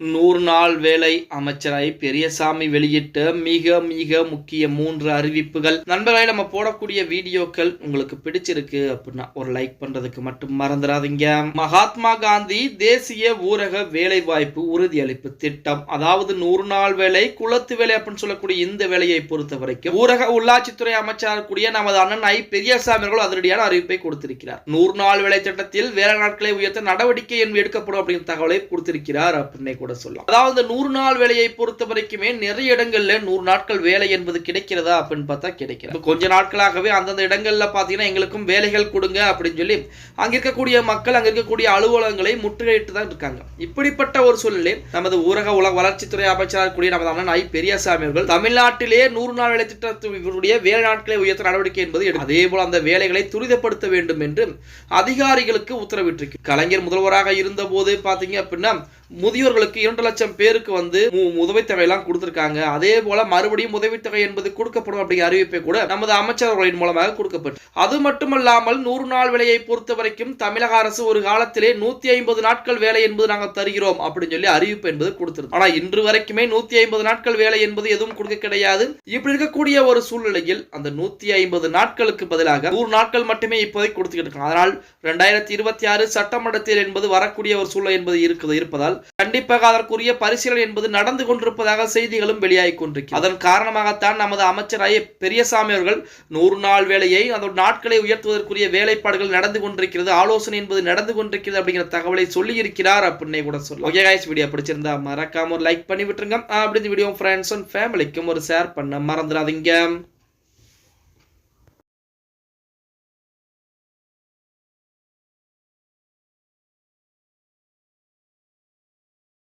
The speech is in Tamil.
நூறு நாள் வேலை அமைச்சராய் பெரியசாமி வெளியிட்ட மிக மிக முக்கிய மூன்று அறிவிப்புகள். நண்பர்களை நம்ம போடக்கூடிய வீடியோக்கள் உங்களுக்கு பிடிச்சிருக்கு அப்படின்னா ஒரு லைக் பண்றதுக்கு மட்டும் மறந்துடாதீங்க. மகாத்மா காந்தி தேசிய ஊரக வேலை வாய்ப்பு உறுதியளிப்பு திட்டம். அதாவது நூறு நாள் வேலை குளத்து வேலை அப்படின்னு சொல்லக்கூடிய இந்த வேலையை பொறுத்த வரைக்கும் ஊரக உள்ளாட்சித்துறை அமைச்சராக கூடிய நமது அண்ணன் ஐ. பெரியசாமி அவர்கள் அதிரடியான அறிவிப்பை கொடுத்திருக்கிறார். நூறு நாள் வேலை திட்டத்தில் வேலை நாட்களை உயர்த்த நடவடிக்கை எண் எடுக்கப்படும் அப்படின்னு தகவலை கொடுத்திருக்கிறார் அப்படின்னே கூட சொல்லலாம். அதாவது நூறு நாள் வேலையை பொறுத்த வரைக்குமே நிறைய இடங்கள்ல நூறு நாட்கள் வேலை என்பது கிடைக்கிறதா அப்படின்னு பார்த்தா கிடைக்கிறது. கொஞ்ச நாட்களாகவே அந்தந்த இடங்கள்ல பாத்தீங்கன்னா எங்களுக்கும் வேலைகள் கொடுங்க அப்படின்னு சொல்லி அங்க இருக்கக்கூடிய மக்கள் அங்க இருக்கக்கூடிய அலுவலகங்களை முற்றுகையிட்டு தான் இருக்காங்க. இப்படிப்பட்ட ஒரு சூழ்நிலையில் நமது ஊரக உலக வளர்ச்சித்துறை அமைச்சராக கூடிய நமது அண்ணன் ஐ. பெரியசாமி அவர்கள் தமிழ்நாட்டிலே நூறு நாள் வேலை திட்டத்துடைய வேலை நாட்களை உயர்த்த நடவடிக்கை என்பது அதே போல அந்த வேலைகளை துரிதப்படுத்த வேண்டும் என்று அதிகாரிகளுக்கு உத்தரவிட்டிருக்கு. கலைஞர் முதல்வராக இருந்த போது பாத்தீங்க அப்படின்னா முதியோர்களுக்கு இரண்டு லட்சம் பேருக்கு வந்து மு- உதவித்தொகை எல்லாம் கொடுத்திருக்காங்க. அதே போல மறுபடியும் உதவித்தொகை என்பது கொடுக்கப்படும் அப்படிங்கிற அறிவிப்பை கூட நமது அமைச்சர்களின் மூலமாக கொடுக்கப்பட்டு. அது மட்டுமல்லாமல் நூறு நாள் வேலையை பொறுத்த வரைக்கும் தமிழக அரசு ஒரு காலத்திலே நூத்தி ஐம்பது நாட்கள் வேலை என்பது நாங்கள் தருகிறோம் அப்படின்னு சொல்லி அறிவிப்பு என்பது கொடுத்திருந்தோம் ஆனா இன்று வரைக்குமே நூத்தி ஐம்பது நாட்கள் வேலை என்பது எதுவும் கொடுக்க கிடையாது. இப்படி இருக்கக்கூடிய ஒரு சூழ்நிலையில் அந்த நூத்தி ஐம்பது நாட்களுக்கு பதிலாக நூறு நாட்கள் மட்டுமே இப்போதை கொடுத்துக்கிட்டு இருக்காங்க. அதனால் ரெண்டாயிரத்தி இருபத்தி ஆறு சட்டமன்றத்தில் என்பது வரக்கூடிய ஒரு சூழ்நிலை என்பது இருக்குது இருப்பதால் கண்டிப்பாக அதற்குரிய பரிசீலனை என்பது நடந்து கொண்டிருப்பதாக செய்திகளும் வெளியாகி கொண்டிருக்கிறது அதன் காரணமாகத்தான் நமது அமைச்சர் ஐ பெரியசாமி அவர்கள் நூறு நாள் வேலையை அந்த நாட்களை உயர்த்துவதற்குரிய வேலைப்பாடுகள் நடந்து கொண்டிருக்கிறது ஆலோசனை என்பது நடந்து கொண்டிருக்கிறது அப்படிங்கிற தகவலை சொல்லி இருக்கிறார் அப்படின்னே கூட சொல்லலாம். ஓகே காய்ஸ் வீடியோ பிடிச்சிருந்தா மறக்காம ஒரு லைக் பண்ணி விட்டுருங்க. அப்படி இந்த வீடியோ ஃப்ரெண்ட்ஸ் அண்ட் ஃபேமிலிக்கும் ஒரு ஷேர் பண்ண மறந்துடாதீங்க.